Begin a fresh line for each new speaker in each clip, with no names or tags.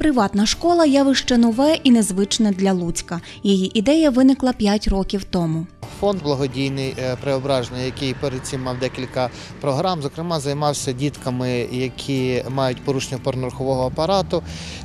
Приватна школа явище нове і незвичне для Луцька. Її ідея виникла 5 років тому.
Фонд благодійний е, преображення, який перед цим мав декілька програм, зокрема займався дітками, які мають порушення опорно-рухового апарату.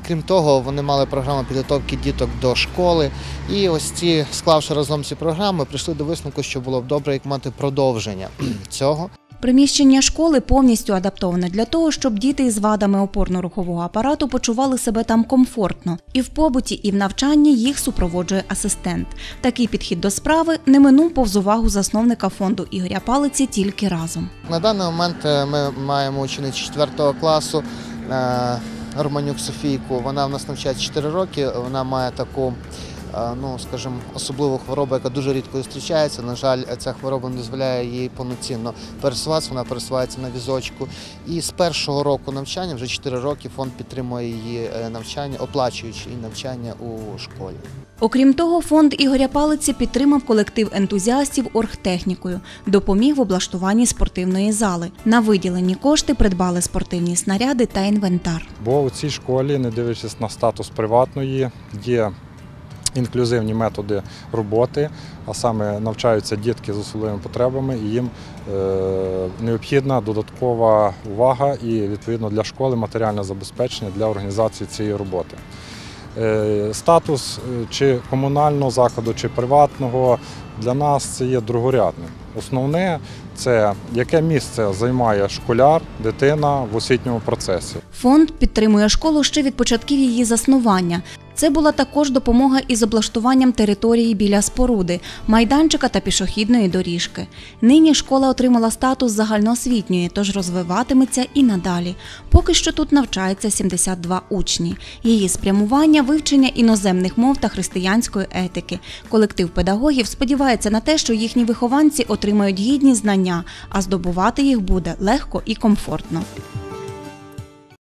Крім того, вони мали програму підготовки діток до школи. І ось ці, склавши разом ці програми, прийшли до висновку, що було б добре як мати продовження цього.
Приміщення школи повністю адаптоване для того, щоб діти із вадами опорно-рухового апарату почували себе там комфортно. І в побуті, і в навчанні їх супроводжує асистент. Такий підхід до справи не минув повз увагу засновника фонду Ігоря Палиці тільки разом.
На даний момент е, ми маємо ученицю 4 класу е, Романюк Софійку. Вона в нас навчається 4 роки. Вона має таку, ну скажімо, особливу хворобу, яка дуже рідко зустрічається. На жаль, ця хвороба не дозволяє їй повноцінно пересуватися. Вона пересувається на візочку. І з першого року навчання, вже 4 роки, фонд підтримує її е, навчання, оплачуючи її навчання у школі.
Окрім того, фонд Ігоря Палиці підтримав колектив ентузіастів оргтехнікою, допоміг в облаштуванні спортивної зали. На виділені кошти придбали спортивні снаряди та інвентар.
Бо у цій школі, не дивлячись на статус приватної, є інклюзивні методи роботи, а саме навчаються дітки з особливими потребами, і їм е, необхідна додаткова увага і відповідно для школи матеріальне забезпечення для організації цієї роботи. Е, Статус е, чи комунального закладу, чи приватного для нас це є другорядним. Основне це яке місце займає школяр, дитина в освітньому процесі.
Фонд підтримує школу ще від початків її заснування. Це була також допомога із облаштуванням території біля споруди, майданчика та пішохідної доріжки. Нині школа отримала статус загальноосвітньої, тож розвиватиметься і надалі. Поки що тут навчається 72 учні. Її спрямування вивчення іноземних мов та християнської етики. Колектив педагогів сподівається на те, що їхні вихованці отримають гідні знання, а здобувати їх буде легко і комфортно.